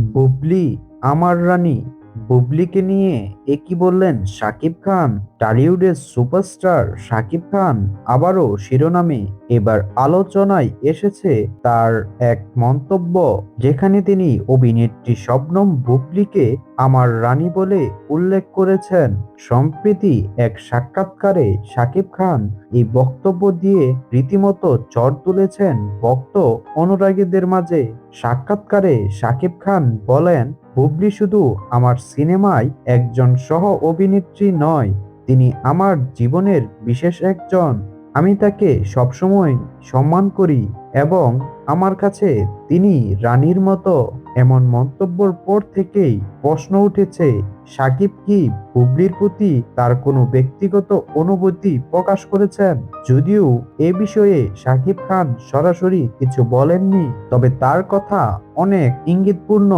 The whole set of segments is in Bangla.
বুবলি আমার রানী। বুবলিকে নিয়ে একই বললেন? শাকিব খান, টলিউডের সুপারস্টার শাকিব খান আবারও শিরোনামে। এবার আলোচনায় এসেছে তার এক মন্তব্য, যেখানে তিনি অভিনেত্রী শবনম বুবলিকে আমার রানী বলে উল্লেখ করেছেন। সম্প্রতি এক সাক্ষাৎকারে শাকিব খান এই বক্তব্য দিয়ে রীতিমতো চর তুলেছেন। ভক্ত অনুরাগীদের মাঝে সাক্ষাৎকারে শাকিব খান বলেন বুবলি শুধু আমার সিনেমায় একজন সহ অভিনেত্রী নয়, তিনি আমার জীবনের বিশেষ একজন। আমি তাকে সবসময় সম্মান করি এবং আমার কাছে তিনি রানীর মতো। এমন মন্তব্যর পর থেকেই প্রশ্ন উঠেছে, সাকিব কি হুবলির প্রতি তার কোনো ব্যক্তিগত অনুভূতি প্রকাশ করেছেন? যদিও এ বিষয়ে সাকিব খান সরাসরি কিছু বলেননি, তবে তার কথা অনেক ইঙ্গিতপূর্ণ।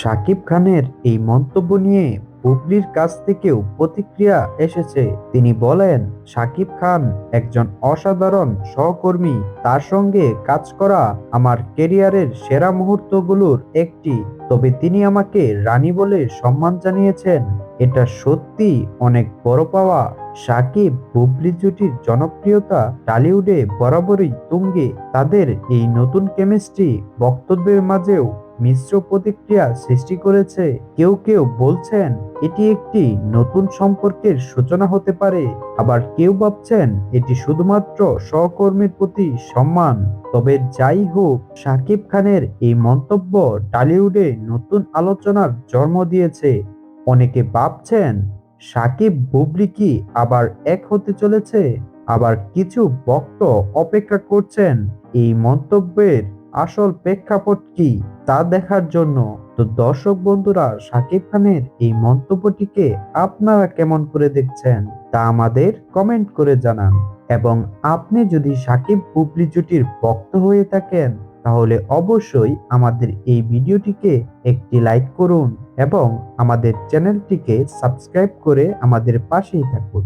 সাকিব খানের এই মন্তব্য নিয়ে বুবলির কাছ থেকেও প্রতিক্রিয়া এসেছে। তিনি বলেন, সাকিব খান একজন অসাধারণ সহকর্মী। তার সঙ্গে কাজ করা আমার কেরিয়ারের সেরা মুহূর্তগুলোর একটি। তবে তিনি আমাকে রানী বলে সম্মান জানিয়েছেন। এটা সত্যি অনেক বড় পাওয়া। সাকিব বুবলি জুটির জনপ্রিয়তা টলিউডে বরাবরই তুঙ্গে। তাদের এই নতুন কেমিস্ট্রি বক্তব্যের মাঝেও মিশ্র প্রতিক্রিয়া সৃষ্টি করেছে, কেউ কেউ বলছেন এটি একটি নতুন সম্পর্কের সূচনা হতে পারে, আবার কেউ ভাবছেন এটি শুধুমাত্র সহকর্মীর প্রতি সম্মান। তবে যাই হোক শাকিব খানের এই মন্তব্য টলিউডে নতুন আলোচনার জন্ম দিয়েছে। অনেকে ভাবছেন, সাকিব বুবলি কি আবার এক হতে চলেছে? আবার কিছু বক্ত অপেক্ষা করছেন, এই মন্তব্যের আসল প্রেক্ষাপট কি? তা দেখার জন্য তো দর্শক বন্ধুরা সাকিব খানের এই মন্তব্যটিকে আপনারা কেমন করে দেখছেন তা আমাদের কমেন্ট করে জানান। এবং আপনি যদি সাকিব বুবলি জুটির ভক্ত হয়ে থাকেন, তাহলে অবশ্যই আমাদের এই ভিডিওটিকে একটি লাইক করুন এবং আমাদের চ্যানেলটিকে সাবস্ক্রাইব করে আমাদের পাশেই থাকুন।